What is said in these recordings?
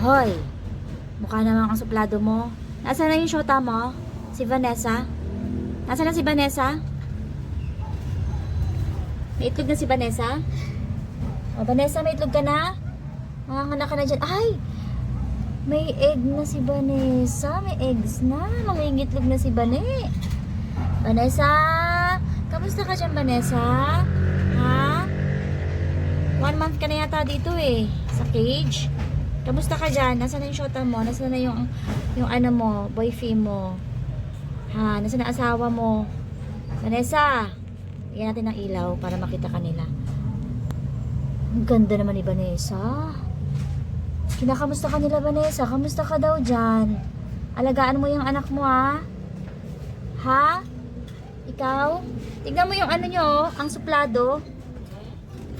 Hoy, mukha naman ang suplado mo. Nasaan na yung shota mo? Si Vanessa? Nasaan na si Vanessa? May itlog na si Vanessa? O, Vanessa, may itlog ka na? Nanganganak ka na dyan. Ay! May egg na si Vanessa. May eggs na. Mangingitlog na si Bane. Vanessa! Kamusta ka dyan, Vanessa? Ha? One month ka na yata dito eh. Sa cage. Kamusta ka dyan? Nasaan na yung shota mo? Nasaan na yung, yung ano mo, boyfriend mo? Ha? Nasaan na asawa mo? Vanessa! Bigyan natin ng ilaw para makita kanila. Ang ganda naman ni Vanessa. Kinakamusta ka nila, Vanessa? Kamusta ka daw dyan? Alagaan mo yung anak mo, ha? Ha? Ikaw? Tignan mo yung ano nyo, oh, ang suplado.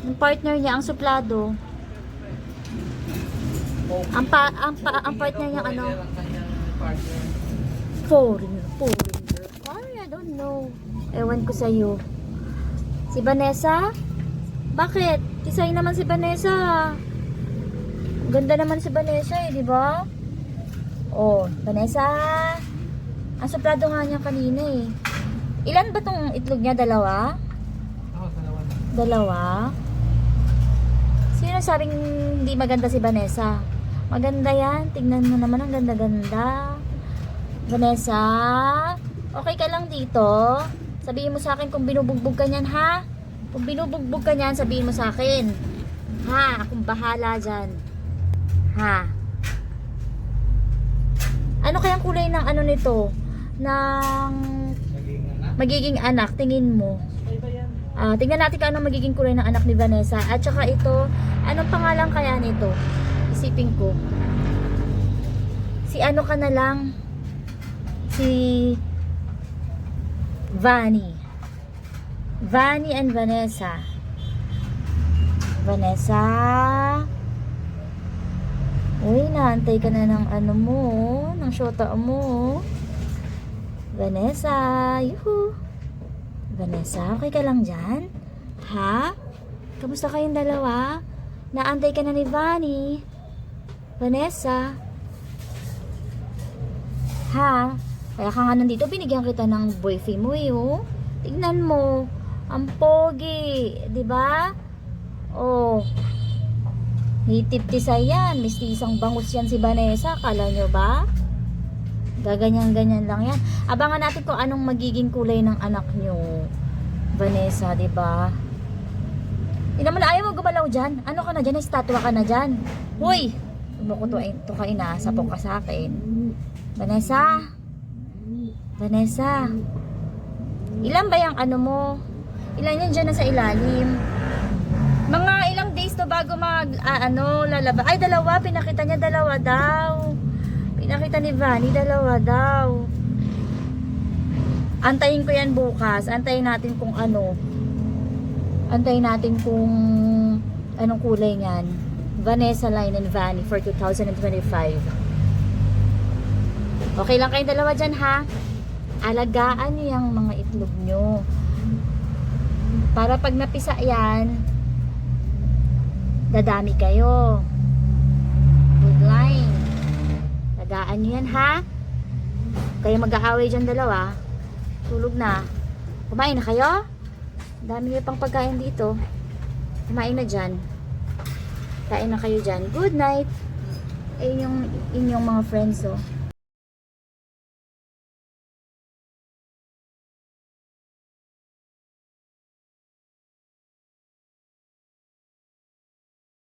Yung partner niya, ang suplado. Ang pa, ang pa, ang partner niya, ano? Foreigner, foreigner. Sorry, I don't know. Ewan ko sa'yo. Si Vanessa? Bakit? Tisay naman si Vanessa. Ganda naman si Vanessa eh, di ba? Oh, Vanessa. Ang suplado nga niya kanina eh. Ilan ba tong itlog niya? Dalawa? Oo, dalawa na. Dalawa? Sino sabing hindi maganda si Vanessa? Maganda yan. Tignan mo naman ang ganda-ganda. Vanessa, okay ka lang dito? Sabihin mo sa akin kung binubugbog ka niyan, ha? Kung binubugbog ka niyan, sabihin mo sa akin. Ha? Akong bahala dyan. Ha? Ano kayang kulay ng ano nito? Ng magiging anak, tingin mo? Ah, tingnan natin kung anong magiging kulay ng anak ni Vanessa. At saka ito, anong pangalan kaya nito? Isipin ko. Si ano ka na lang? Si Vani. Vani and Vanessa. Vanessa. Uy, naantay ka na ng ano mo, ng shota mo. Vanessa, yuhu. Vanessa, okay ka lang dyan? Ha? Kamusta kayong dalawa? Naantay ka na ni Vani. Vanessa? Ha? Kaya ka nga nandito, binigyan kita ng boyfriend mo eh, oh. Tignan mo. Ang pogi. 'di ba? Oh. Native tisay yan. Mistisang bangus yan si Vanessa. Kala nyo ba? Gaganyan-ganyan lang yan. Abangan natin kung anong magiging kulay ng anak nyo. Vanessa, di ba? Hindi naman ayaw mo gumalaw dyan. Ano ka na dyan? Estatwa ka na dyan. Uy! Tumukutuin to ka inaasa po ka sa akin. Vanessa? Vanessa? Ilan ba yung ano mo? Ilan yan dyan na sa ilalim? Mga ilang days to bago mag, ah, ano, lalaba. Ay, dalawa. Pinakita niya dalawa daw. Pinakita ni Vanny, dalawa daw. Antayin ko yan bukas. Antayin natin kung ano. Antayin natin kung anong kulay niyan. Vanessa Line and Vanny for 2025. Okay lang kayong dalawa dyan ha. Alagaan niyo yung mga itlog nyo. Para pag napisa yan, dadami kayo. Good line. Tagaan nyo yan, ha? Kayo mag-aaway dyan dalawa. Tulog na. Kumain na kayo? Dami nyo pang pagkain dito. Kumain na dyan. Kain na kayo dyan. Good night. Ayun yung inyong mga friends, oh.